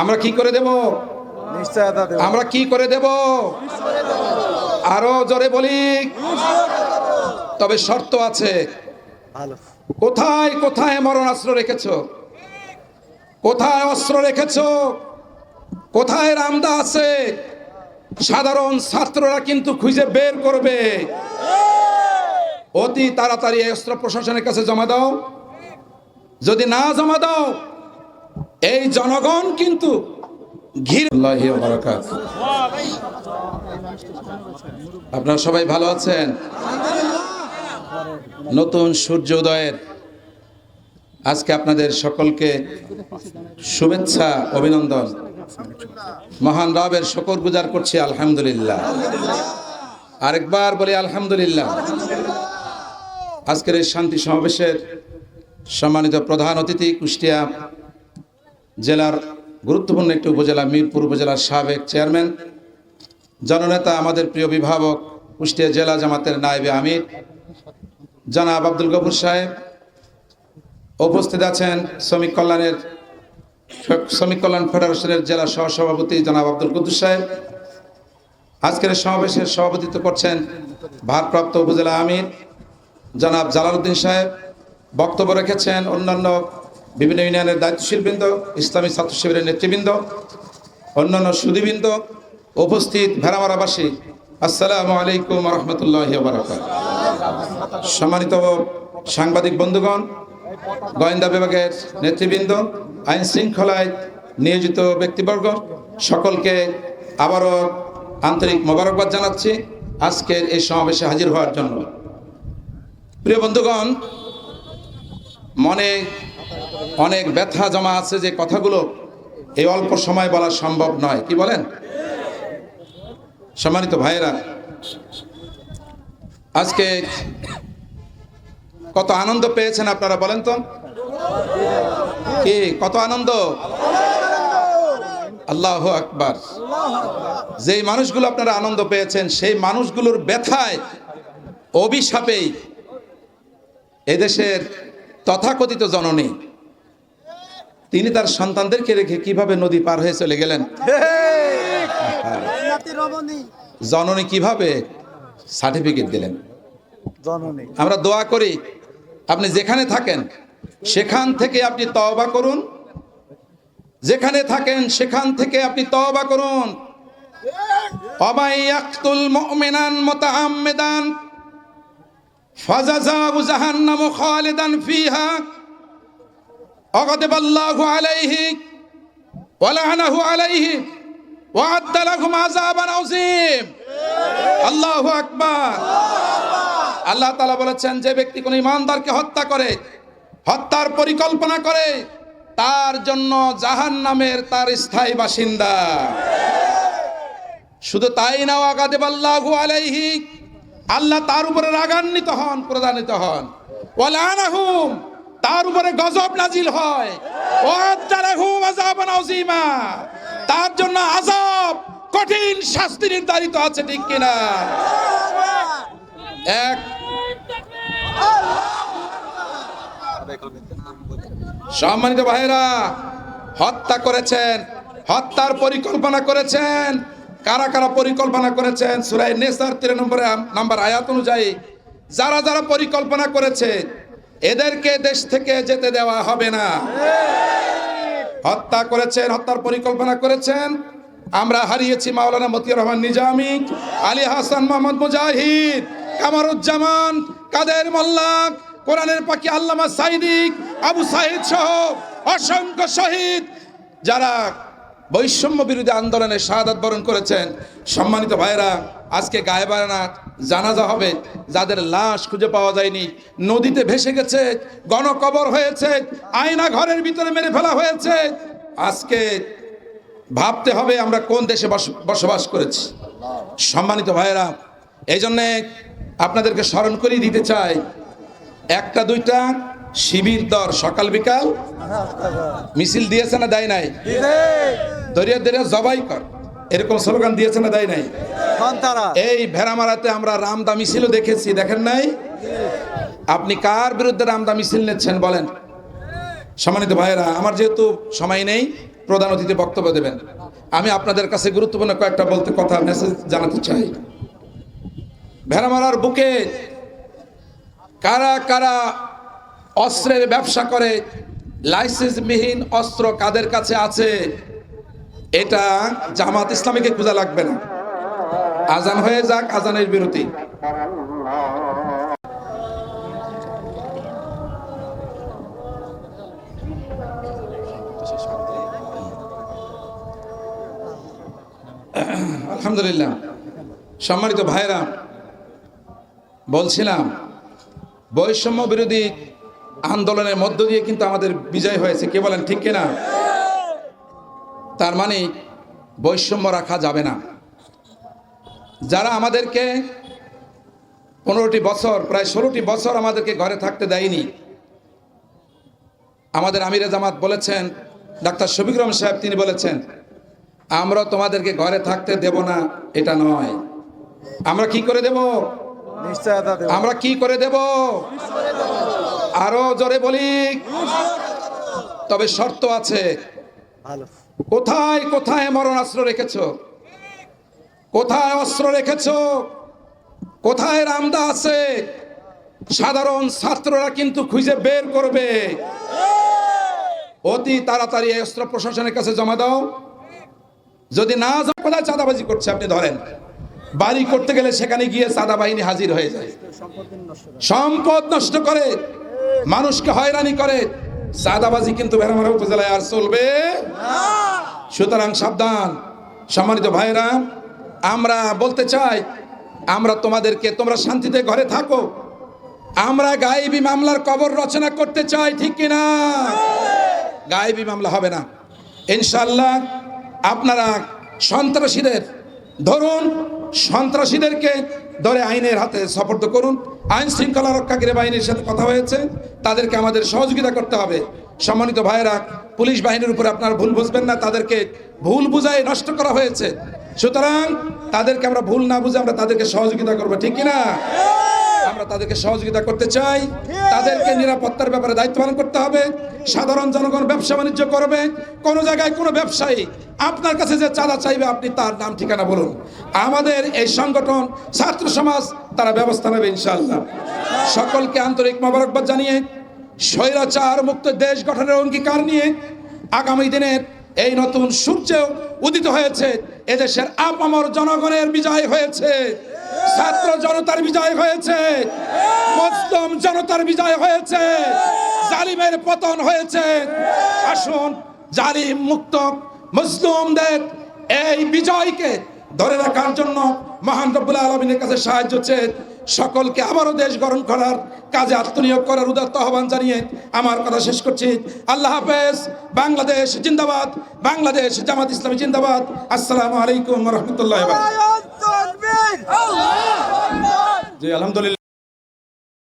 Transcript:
আমরা কি করে দেব? আমরা কি করে দেব? আরও জোরে বলি। তবে শর্ত আছে। কোথায় কোথায় মরণাস্ত্র রেখেছ? কোথায় অস্ত্র রেখেছ? কোথায় রামদা আছে? সাধারণ ছাত্ররা কিন্তু খুঁজে বের করবে। অতি তাড়াতাড়ি অস্ত্র প্রশাসনের কাছে জমা দাও। যদি না জমা দাও এই জনগণ কিন্তু। আপনারা সবাই ভালো আছেন? নতুন সূর্য উদয়ের আজকে আপনাদের সকলকে শুভেচ্ছা, অভিনন্দন। মহান রবের শকর গুজার করছি, আলহামদুলিল্লাহ। আরেকবার বলি আলহামদুলিল্লাহ। আজকের এই শান্তি সমাবেশের সম্মানিত প্রধান অতিথি কুষ্টিয়া জেলার গুরুত্বপূর্ণ একটি উপজেলা মিরপুর উপজেলার সাবেক চেয়ারম্যান, জননেতা, আমাদের প্রিয় বিভাবক কুষ্টিয়া জেলা জামাতের নায়েবে আমির, জনাব আব্দুল গফুর সাহেব উপস্থিত আছেন শ্রমিক কল্যাণের, শ্রমিক কল্যাণ ফেডারেশনের জেলা সহসভাপতি জনাব আব্দুল কুদ্দুস সাহেব। আজকের সমাবেশের সভাপতিত্ব করছেন ভারপ্রাপ্ত উপজেলা আমির জনাব জালালউদ্দিন সাহেব। বক্তব্য রেখেছেন অন্যান্য বিভিন্ন ইউনিয়নের দায়িত্বশীল বৃন্দ ইসলামী ছাত্র শিবিরের নেতৃবৃন্দ, অন্যান্য সুদীবৃন্দ উপস্থিত ভেড়ামারাবাসী, আসসালামু আলাইকুম রহমতুল্লাহ সম্মানিত সাংবাদিক বন্ধুগণ, গোয়েন্দা বিভাগের নেতৃবৃন্দ, আইন শৃঙ্খলায় নিয়োজিত ব্যক্তিবর্গ, সকলকে আবারও আন্তরিক মোবারকবাদ জানাচ্ছি। আজকের এই সমাবেশে হাজির হওয়ার জন্য। প্রিয় বন্ধুগণ মনে অনেক ব্যথা জমা আছে যে কথাগুলো এই অল্প সময় বলা সম্ভব নয়। কি বলেন? সম্মানিত ভাইয়েরা, আজকে কত আনন্দ পেয়েছেন আপনারা বলেন তো? কি, কত আনন্দ? আল্লাহ আকবার। যেই মানুষগুলো আপনারা আনন্দ পেয়েছেন, সেই মানুষগুলোর ব্যথায়, অভিশাপেই এদেশের তথাকথিত জননী। তিনি তার সন্তানদেরকে রেখে কীভাবে নদী পার হয়ে চলে গেলেন? জননী কীভাবে সার্টিফিকেট দিলেন? জননী। আমরা দোয়া করি আপনি যেখানে থাকেন সেখান থেকে আপনি তওবা করুন। যেখানে থাকেন সেখান থেকে আপনি তওবা করুন। অমাই ইয়াকতুল মুমিনান মুতাআম্মিদান খালিদান ফিহা। অগদিব আল্লাহু আলাইহি ওয়া লাআনাহু আলাইহি ওয়া আদ্দা লাহুম আযাবান আযীম। আল্লাহু আকবার। আল্লাহ তালা বলেছেন, যে ব্যক্তি কোনো ইমানদারকে হত্যা করে, হত্যার পরিকল্পনা করে, তার জন্য জাহান নামের তার স্থায়ী বাসিন্দা। শুধু তাই না আগাদেব আল্লাহ আলাইহি আল্লাহ তার উপরে রাগান্বিত হন, প্রদানিত হন। ওয়ালানাহুম, তার উপরে গজব নাজিল হয়। তার জন্য আযাব, কঠিন শাস্তি নির্ধারিত আছে, ঠিক কিনা? এক। সম্মানিত ভাইরা হত্যা করেছেন, হত্যার পরিকল্পনা করেছেন কারা কারা পরিকল্পনা করেছেন? সুরাই নেসার তিন নম্বরে, নাম্বার আয়াত অনুযায়ী, যারা যারা পরিকল্পনা করেছে, এদেরকে দেশ থেকে যেতে দেওয়া হবে না। হত্যা করেছেন, হত্যার পরিকল্পনা করেছেন। আমরা হারিয়েছি মাওলানা মতিউর রহমান নিজামি, আলী হাসান, মোহাম্মদ মুজাহিদ, কামারুজ্জামান, কাদের মোল্লা, কোরআনের পাখি আল্লামা সাইদিক, আবু সাহিদ সহ অসংখ্য শহীদ, যারা বৈষম্য বিরোধী আন্দোলনে শাহাদাত বরণ করেছেন। সম্মানিত ভাইরা আজকে গায়েবানা জানাজা হবে, যাদের লাশ খুঁজে পাওয়া যায়নি। নদীতে ভেসে গেছে, গণকবর হয়েছে, আয়না ঘরের ভিতরে মেরে ফেলা হয়েছে। আজকে ভাবতে হবে আমরা কোন দেশে বস- বসবাস করেছি। সম্মানিত ভাইয়েরা এই জন্যে আপনাদেরকে স্মরণ করিয়ে দিতে চাই, একটা দুইটা শিবির দর সকাল বিকাল। মিছিল দিয়েছে না দেয় নাই? দরিয়া দরিয়া জবাই কর। এরকম স্লোগান দিয়েছে না দেয় নাই? এই ভেড়ামারাতে আমরা রামদা মিছিলও দেখেছি দেখেন নাই? আপনি কার বিরুদ্ধে রামদা মিছিল নিচ্ছেন বলেন? সম্মানিত ভাইয়েরা আমার যেহেতু সময় নেই প্রধান অতিথি বক্তব্য দেবেন। আমি আপনাদের কাছে গুরুত্বপূর্ণ কয়েকটা বলতে কথা মেসেজ জানাতে চাই। ভেড়ামারার বুকে কারা কারা অস্ত্রের ব্যবসা করে, লাইসেন্সবিহীন অস্ত্র কাদের কাছে আছে? এটা জামাত ইসলামীকে খোঁজা লাগবে না। আজান হয়ে যাক, আজানের বিরতি। আলহামদুলিল্লাহ। সম্মানিত ভাইরা বলছিলাম, বৈষম্য বিরোধী আন্দোলনের মধ্য দিয়ে কিন্তু আমাদের বিজয় হয়েছে। কে বলেন ঠিক কিনা? তার মানে বৈষম্য রাখা যাবে না। যারা আমাদেরকে পনেরোটি বছর প্রায় ষোলোটি বছর আমাদেরকে ঘরে থাকতে দেয়নি আমাদের আমিরে জামাত বলেছেন ডাক্তার শফিক রহমান সাহেব তিনি বলেছেন আমরা তোমাদেরকে ঘরে থাকতে দেব না এটা নয়। আমরা কি করে দেব? আমরা কি করে দেব? আরও জোরে বলি। তবে শর্ত আছে। কোথায় কোথায় মরণাস্ত্র রেখেছ? কোথায় অস্ত্র রেখেছ? কোথায় রামদা আছে? সাধারণ ছাত্ররা কিন্তু খুঁজে বের করবে। অতি তাড়াতাড়ি এই অস্ত্র প্রশাসনের কাছে জমা দাও। যদি না কোথায় চাঁদাবাজি করছে আপনি ধরেন? বাড়ি করতে গেলে সেখানে গিয়ে চাঁদা বাহিনী হাজির হয়ে যায়। সম্পদ নষ্ট করে। মানুষকে হয়রানি করে। চাঁদাবাজি কিন্তু ভেড়ামারা উপজেলায় আর চলবে সুতরাং সাবধান। সম্মানিত ভাইরা আমরা বলতে চাই, আমরা তোমাদেরকে, তোমরা শান্তিতে ঘরে থাকো। আমরা গায়েবী মামলার কবর রচনা করতে চাই, ঠিক কিনা? গায়েবী মামলা হবে না। ইনশাল্লাহ আপনারা সন্ত্রাসীদের, ধরুন, সন্ত্রাসীদেরকে ধরে আইনের হাতে সফর্দ করুন। আইন শৃঙ্খলা রক্ষাকারী বাহিনীর সাথে কথা হয়েছে। তাদেরকে আমাদের সহযোগিতা করতে হবে। সম্মানিত ভাইয়েরা, পুলিশ বাহিনীর উপরে আপনারা ভুল বুঝবেন না, তাদেরকে ভুল বুঝায় নষ্ট করা হয়েছে। সুতরাং তাদেরকে আমরা ভুল না বুঝে আমরা তাদেরকে সহযোগিতা করব, ঠিক কিনা? আমরা তাদেরকে সহযোগিতা করতে চাই। তাদেরকে নিরাপত্তার ব্যাপারে দায়িত্ব পালন করতে হবে। সাধারণ জনগণ ব্যবসা বাণিজ্য করবে। কোন জায়গায় কোনো ব্যবসায়ী আপনার কাছে যে চাঁদা চাইবে, আপনি তার নাম, ঠিকানা বলুন। আমাদের এই সংগঠন, ছাত্র সমাজ, তারা ব্যবস্থা নেবে ইনশাআল্লাহ। সকলকে আন্তরিক মোবারকবাদ জানিয়ে, স্বৈরাচার মুক্ত দেশ গঠনের অঙ্গীকার নিয়ে আগামী দিনের এই নতুন সূর্য উদিত হয়েছে। এদেশের আপামর জনগণের বিজয় হয়েছে। ছাত্র জনতার বিজয় হয়েছে। মুসলিম জনতার বিজয় হয়েছে। জালিমের পতন হয়েছে। আসুন, জালিম মুক্ত মুসলিমদের এই বিজয়কে ধরে রাখার জন্য মহান রব্বুল আলমিনের কাছে সাহায্য চেয়ে সকলকে আবারও দেশ গঠন করার কাজে আত্মনিয়োগ করার উদাত্ত আহ্বান জানিয়ে আমার কথা শেষ করছি। আল্লাহ হাফেজ। বাংলাদেশ জিন্দাবাদ। বাংলাদেশ জামাত ইসলামী জিন্দাবাদ। আসসালামু আলাইকুম রহমতুল্লাহ জি আলহামদুলিল্লাহ।